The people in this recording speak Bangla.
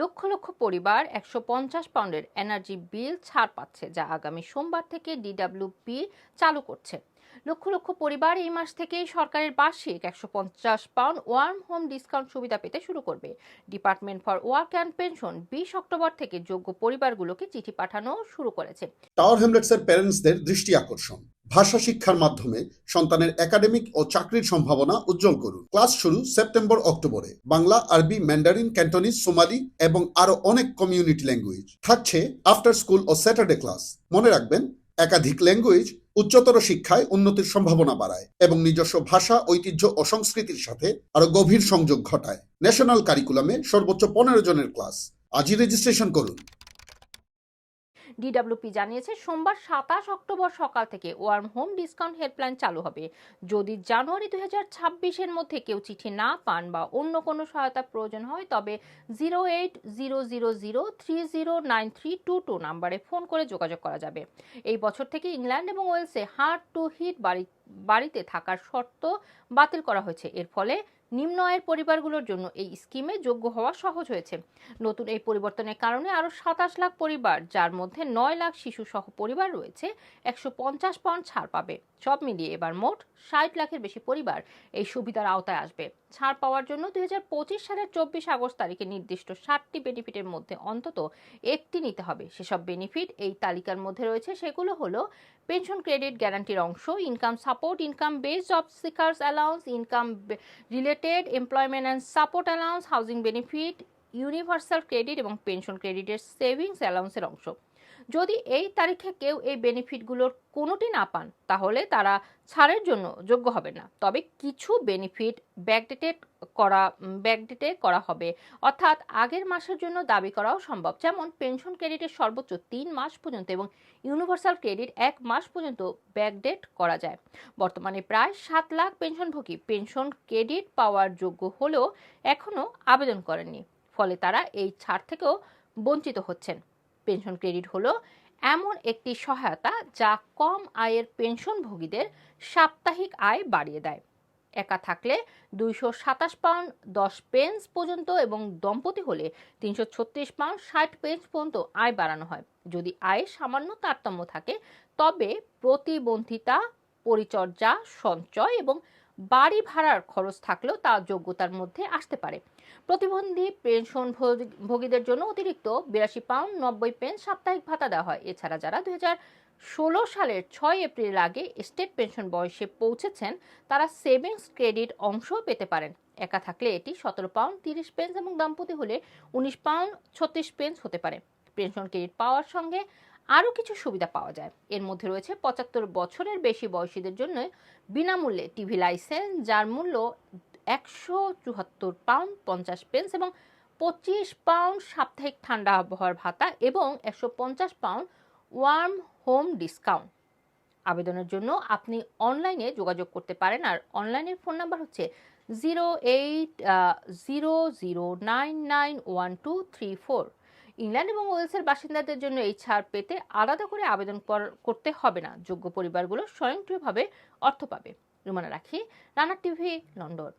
লক্ষ লক্ষ পরিবার একশো পঞ্চাশ পাউন্ডের এনার্জি বিল ছাড় পাচ্ছে, যা আগামী সোমবার থেকে ডিডাব্লিউপি চালু করছে। লক্ষ লক্ষ পরিবার এই মাস থেকেই সরকারের বার্ষিক একশো পঞ্চাশ পাউন্ড ওয়ার্ম হোম ডিসকাউন্ট সুবিধা পেতে শুরু করবে। Department for work and pension বিশ অক্টোবর থেকে যোগ্য পরিবারগুলোকে চিঠি পাঠানো শুরু করেছে। টাওয়ার হ্যামলেটসের প্যারেন্টসদের দৃষ্টি আকর্ষণ। ভাষা শিক্ষার মাধ্যমে সন্তানের একাডেমিক ও চাকরির সম্ভাবনা উজ্জ্বল করুন। ক্লাস শুরু সেপ্টেম্বর, অক্টোবরে। বাংলা, আরবি, ম্যান্ডারিন, ক্যান্টনিজ, সোমালি এবং আরও অনেক কমিউনিটি ল্যাঙ্গুয়েজ। থাকছে আফটার স্কুল ও স্যাটারডে ক্লাস। মনে রাখবেন, একাধিক ল্যাঙ্গুয়েজ উচ্চতর শিক্ষায় উন্নতির সম্ভাবনা বাড়ায় এবং নিজস্ব ভাষা, ঐতিহ্য ও সংস্কৃতির সাথে আরও গভীর সংযোগ ঘটায়। ন্যাশনাল কারিকুলামে সর্বোচ্চ পনেরো জনের ক্লাস। আজই রেজিস্ট্রেশন করুন। ডিডাব্লিউপি জানিয়েছে, সোমবার সাতাশ অক্টোবর সকাল থেকে ওয়ার্ম হোম ডিসকাউন্ট হেল্পলাইন চালু হবে। যদি জানুয়ারি দুই হাজার ছাব্বিশের মধ্যে কেউ চিঠি না পান বা অন্য কোনো সহায়তা প্রয়োজন হয়, তবে zero eight zero zero zero three zero nine three two নাম্বারে ফোন করে যোগাযোগ করা যাবে। এই বছর থেকে ইংল্যান্ড এবং ওয়েলসে হার্ড টু হিট বাড়ি, বাড়িতে থাকার শর্ত বাতিল করা হয়েছে। এর ফলে নিম্ন আয়ের পরিবারগুলোর জন্য এই স্কিমে যোগ্য হওয়া সহজ হয়েছে। নতুন এই পরিবর্তনের কারণে আরও সাতাশ লাখ পরিবার, যার মধ্যে নয় লাখ শিশু সহ পরিবার রয়েছে, একশো পঞ্চাশ পাউন্ড ছাড় পাবে। সব মিলিয়ে এবার মোট ষাট লাখের বেশি পরিবার এই সুবিধার আওতায় আসবে। ছাড় পাওয়ার জন্য দুই হাজার পঁচিশ সালের চব্বিশ আগস্ট তারিখে নির্দিষ্ট ষাটটি বেনিফিটের মধ্যে অন্তত একটি নিতে হবে। সেসব বেনিফিট এই তালিকার মধ্যে রয়েছে, সেগুলো হলো পেনশন ক্রেডিট গ্যারান্টির অংশ income support income base job seekers allowance income related employment and support allowance housing benefit universal credit এবং পেনশন ক্রেডিটের সেভিংস অ্যালাউন্সের অংশ। যদি এই তারিখে কেউ এই বেনিফিটগুলোর কোনোটি না পান, তাহলে তারা ছাড়ের জন্য যোগ্য হবে না। তবে কিছু বেনিফিট ব্যাকডেটেড করা ব্যাকডেটে করা হবে। অর্থাৎ আগের মাসের জন্য দাবি করাও সম্ভব। যেমন পেনশন ক্রেডিটের সর্বোচ্চ তিন মাস পর্যন্ত এবং ইউনিভার্সাল ক্রেডিট এক মাস পর্যন্ত ব্যাকডেট করা যায়। বর্তমানে প্রায় সাত লাখ পেনশনভোগী পেনশন ক্রেডিট পাওয়ার যোগ্য হলেও এখনও আবেদন করেননি। ফলে তারা এই ছাড় থেকেও বঞ্চিত হচ্ছেন। পেনশন ক্রেডিট হলো এমন একটি সহায়তা যা কম আয়ের পেনশনভোগীদের সাপ্তাহিক আয় বাড়িয়ে দেয়। একা থাকলে দুইশো সাতাশ পাউন্ড দশ পেন্স পর্যন্ত এবং দম্পতি হলে তিনশো ছত্রিশ পাউন্ড ষাট পেন্স পর্যন্ত আয় বাড়ানো হয়। যদি আয়ে সামান্য তারতম্য থাকে, তবে প্রতিবন্ধিতা, পরিচর্যা, সঞ্চয় এবং বাড়ি ভাড়ার খরচ থাকলেও তা যোগ্যতার মধ্যে আসতে পারে। প্রতিবন্ধী পেনশন ভোগীদের জন্য অতিরিক্ত বিরাশি পাউন্ড নব্বই পেন সাপ্তাহিক ভাতা দেওয়া হয়। এছাড়া যারা দুই ষোলো সালের ছয় এপ্রিল আগে স্টেট পেনশন বয়সে পৌঁছেছেন, তারা সেভিংস ক্রেডিট অংশও পেতে পারেন। একা থাকলে এটি সতেরো পাউন্ড তিরিশ পেন্স এবং দম্পতি হলে উনিশ পাউন্ড ছত্রিশ পেন্স হতে পারে। পেনশন ক্রেডিট পাওয়ার সঙ্গে আরও কিছু সুবিধা পাওয়া যায়। এর মধ্যে রয়েছে পঁচাত্তর বছরের বেশি বয়সীদের জন্য বিনামূল্যে টিভি লাইসেন্স, যার মূল্য একশো চুয়াত্তর পাউন্ড পঞ্চাশ পেন্স এবং পঁচিশ পাউন্ড সাপ্তাহিক ঠান্ডা আবহাওয়ার ভাতা এবং একশো পঞ্চাশ পাউন্ড ওয়ার্ম হোম ডিসকাউন্ট। আবেদনের জন্য আপনি অনলাইনে যোগাযোগ করতে পারেন আর অনলাইনের ফোন নাম্বার হচ্ছে zero eight zero zero nine nine one two three four. England এবং ওয়েলসের বাসিন্দাদের জন্য এই ছাড় পেতে আলাদা করে আবেদন করতে হবে না। যোগ্য পরিবারগুলো স্বয়ংক্রিয়ভাবে অর্থ পাবে। রুমানা রাখি, রানা টিভি, লন্ডন।